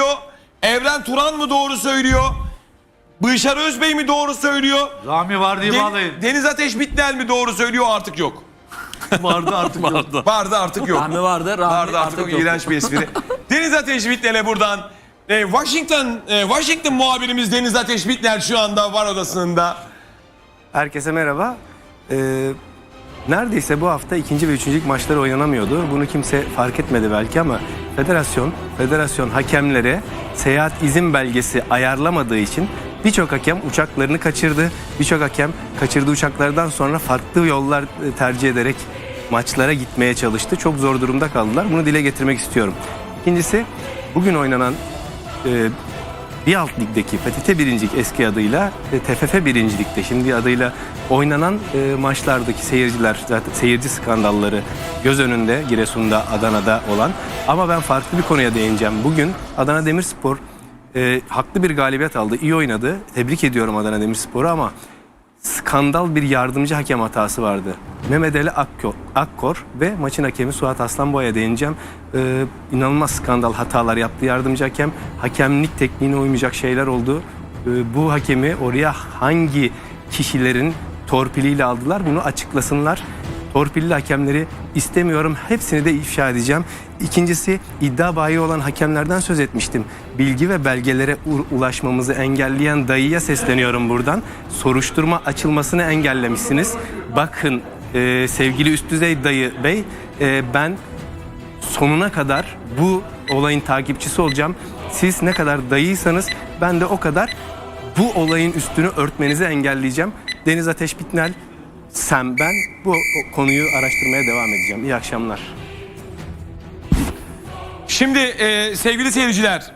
söylüyor? Evren Turan mı doğru söylüyor? Bışar Özbey mi doğru söylüyor? Rami var diye Den- bağlayın. Deniz Ateş Bitnel mi doğru söylüyor artık yok. Vardı artık yok. Vardı artık yok. Rahmi vardı. Rahmi Vardı artık, artık yok. yok. iğrenç bir espri. Deniz Ateş Bitnel'e buradan e, Washington e, Washington muhabirimiz Deniz Ateş Bitnel şu anda var odasında. Herkese merhaba. Ee, neredeyse bu hafta ikinci ve üçüncü lig maçları oynanamıyordu. Bunu kimse fark etmedi belki ama federasyon, federasyon hakemlere seyahat izin belgesi ayarlamadığı için birçok hakem uçaklarını kaçırdı. Birçok hakem kaçırdığı uçaklardan sonra farklı yollar e, tercih ederek maçlara gitmeye çalıştı. Çok zor durumda kaldılar. Bunu dile getirmek istiyorum. İkincisi bugün oynanan e, bir alt ligdeki PTT birincilik eski adıyla e, TFF birincilikte şimdi adıyla oynanan e, maçlardaki seyirciler zaten seyirci skandalları göz önünde Giresun'da Adana'da olan ama ben farklı bir konuya değineceğim. Bugün Adana Demirspor e, haklı bir galibiyet aldı. iyi oynadı. Tebrik ediyorum Adana Demirspor'u ama skandal bir yardımcı hakem hatası vardı. Mehmet Ali Akkor, Akkor ve maçın hakemi Suat Aslanboy'a değineceğim. Ee, inanılmaz skandal hatalar yaptı yardımcı hakem. Hakemlik tekniğine uymayacak şeyler oldu. Ee, bu hakemi oraya hangi kişilerin torpiliyle aldılar bunu açıklasınlar. Torpilli hakemleri istemiyorum. Hepsini de ifşa edeceğim. İkincisi iddia bayi olan hakemlerden söz etmiştim. Bilgi ve belgelere ulaşmamızı engelleyen dayıya sesleniyorum buradan. Soruşturma açılmasını engellemişsiniz. Bakın e, sevgili üst düzey dayı bey e, ben sonuna kadar bu olayın takipçisi olacağım. Siz ne kadar dayıysanız ben de o kadar bu olayın üstünü örtmenizi engelleyeceğim. Deniz Ateş Bitnel, sen ben bu konuyu araştırmaya devam edeceğim. İyi akşamlar. Şimdi e, sevgili seyirciler